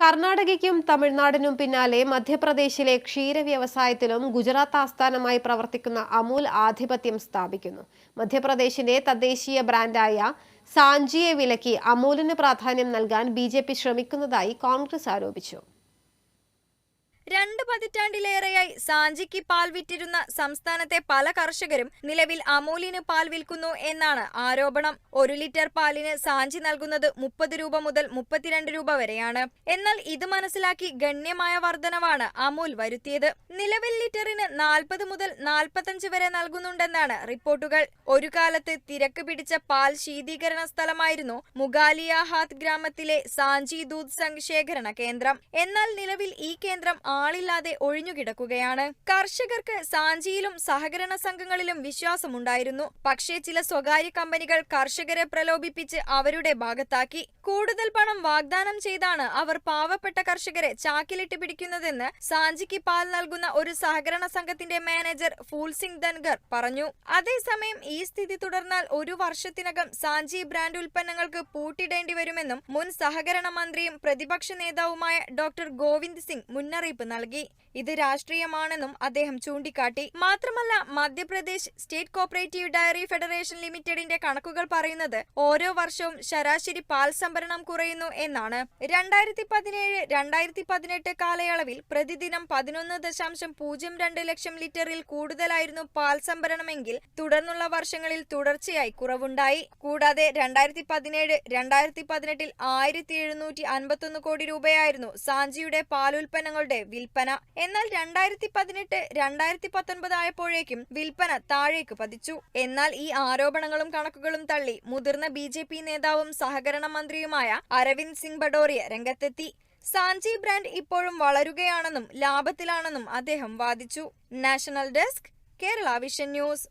കർണാടകയ്ക്കും തമിഴ്നാടിനും പിന്നാലെ മധ്യപ്രദേശിലെ ക്ഷീര വ്യവസായത്തിലും ഗുജറാത്ത് ആസ്ഥാനമായി പ്രവർത്തിക്കുന്ന അമൂൽ ആധിപത്യം സ്ഥാപിക്കുന്നു. മധ്യപ്രദേശിന്റെ തദ്ദേശീയ ബ്രാൻഡായ സാഞ്ചിയെ വിലക്കി അമൂലിന് പ്രാധാന്യം നൽകാൻ ബി ശ്രമിക്കുന്നതായി കോൺഗ്രസ് ആരോപിച്ചു. രണ്ട് പതിറ്റാണ്ടിലേറെയായി സാഞ്ചിക്ക് പാൽ വിറ്റിരുന്ന സംസ്ഥാനത്തെ പല കർഷകരും നിലവിൽ അമൂലിന് പാൽ വിൽക്കുന്നു എന്നാണ് ആരോപണം. ഒരു ലിറ്റർ പാലിന് സാഞ്ചി നൽകുന്നത് മുപ്പത് രൂപ മുതൽ മുപ്പത്തിരണ്ട് രൂപ വരെയാണ്. എന്നാൽ ഇത് മനസ്സിലാക്കി ഗണ്യമായ വർധനവാണ് അമൂൽ വരുത്തിയത്. നിലവിൽ ലിറ്ററിന് നാൽപ്പത് മുതൽ നാൽപ്പത്തഞ്ച് വരെ നൽകുന്നുണ്ടെന്നാണ് റിപ്പോർട്ടുകൾ. ഒരു കാലത്ത് തിരക്ക് പിടിച്ച പാൽ ശീതീകരണ സ്ഥലമായിരുന്നു മുഗാലിയാഹാത്ത് ഗ്രാമത്തിലെ സാഞ്ചി ദൂത് സംഘ് ശേഖരണ കേന്ദ്രം. എന്നാൽ നിലവിൽ ഈ കേന്ദ്രം ആളില്ലാതെ ഒഴിഞ്ഞുകിടക്കുകയാണ് കർഷകർക്ക് സാഞ്ചിയിലും സഹകരണ സംഘങ്ങളിലും വിശ്വാസമുണ്ടായിരുന്നു. പക്ഷേ ചില സ്വകാര്യ കമ്പനികൾ കർഷകരെ പ്രലോഭിപ്പിച്ച് അവരുടെ ഭാഗത്താക്കി. കൂടുതൽ പണം വാഗ്ദാനം ചെയ്താണ് അവർ പാവപ്പെട്ട കർഷകരെ ചാക്കിലിട്ട് പിടിക്കുന്നതെന്ന് സാഞ്ചിക്ക് പാൽ നൽകുന്ന ഒരു സഹകരണ സംഘത്തിന്റെ മാനേജർ ഫൂൽസിംഗ് ധൻഗർ പറഞ്ഞു. അതേസമയം ഈ സ്ഥിതി തുടർന്നാൽ ഒരു വർഷത്തിനകം സാഞ്ചി ബ്രാൻഡ് ഉൽപ്പന്നങ്ങൾക്ക് പൂട്ടിടേണ്ടി വരുമെന്നും മുൻ സഹകരണ മന്ത്രിയും പ്രതിപക്ഷ നേതാവുമായ ഡോക്ടർ ഗോവിന്ദ് സിംഗ് മുന്നറിയിപ്പ് നൽകി. ഇത് രാഷ്ട്രീയമാണെന്നും അദ്ദേഹം ചൂണ്ടിക്കാട്ടി. മാത്രമല്ല Madhya Pradesh state cooperative dairy federation ലിമിറ്റഡിന്റെ കണക്കുകൾ പറയുന്നത് ഓരോ വർഷവും ശരാശരി പാൽ സംഭരണം കുറയുന്നു എന്നാണ്. രണ്ടായിരത്തി പതിനേഴ് രണ്ടായിരത്തി പതിനെട്ട് കാലയളവിൽ പ്രതിദിനം പതിനൊന്ന് ദശാംശം പൂജ്യം രണ്ട് ലക്ഷം ലിറ്ററിൽ കൂടുതലായിരുന്നു പാൽ സംഭരണമെങ്കിൽ തുടർന്നുള്ള വർഷങ്ങളിൽ തുടർച്ചയായി കുറവുണ്ടായി. കൂടാതെ രണ്ടായിരത്തി പതിനേഴ് രണ്ടായിരത്തി പതിനെട്ടിൽ ആയിരത്തി എഴുന്നൂറ്റി അൻപത്തൊന്ന് കോടി രൂപയായിരുന്നു സാഞ്ചിയുടെ പാലുൽപ്പന്നങ്ങളുടെ വിൽപ്പന. എന്നാൽ രണ്ടായിരത്തി പതിനെട്ട് രണ്ടായിരത്തി പത്തൊൻപത് ആയപ്പോഴേക്കും വിൽപ്പന താഴേക്ക് പതിച്ചു. എന്നാൽ ഈ ആരോപണങ്ങളും കണക്കുകളും തള്ളി മുതിർന്ന ബി ജെ പി നേതാവും സഹകരണ മന്ത്രിയുമായ അരവിന്ദ് സിംഗ് ബഡോറിയ രംഗത്തെത്തി. സാഞ്ചി ബ്രാൻഡ് ഇപ്പോഴും വളരുകയാണെന്നും ലാഭത്തിലാണെന്നും അദ്ദേഹം വാദിച്ചു. National desk Kerala vision news.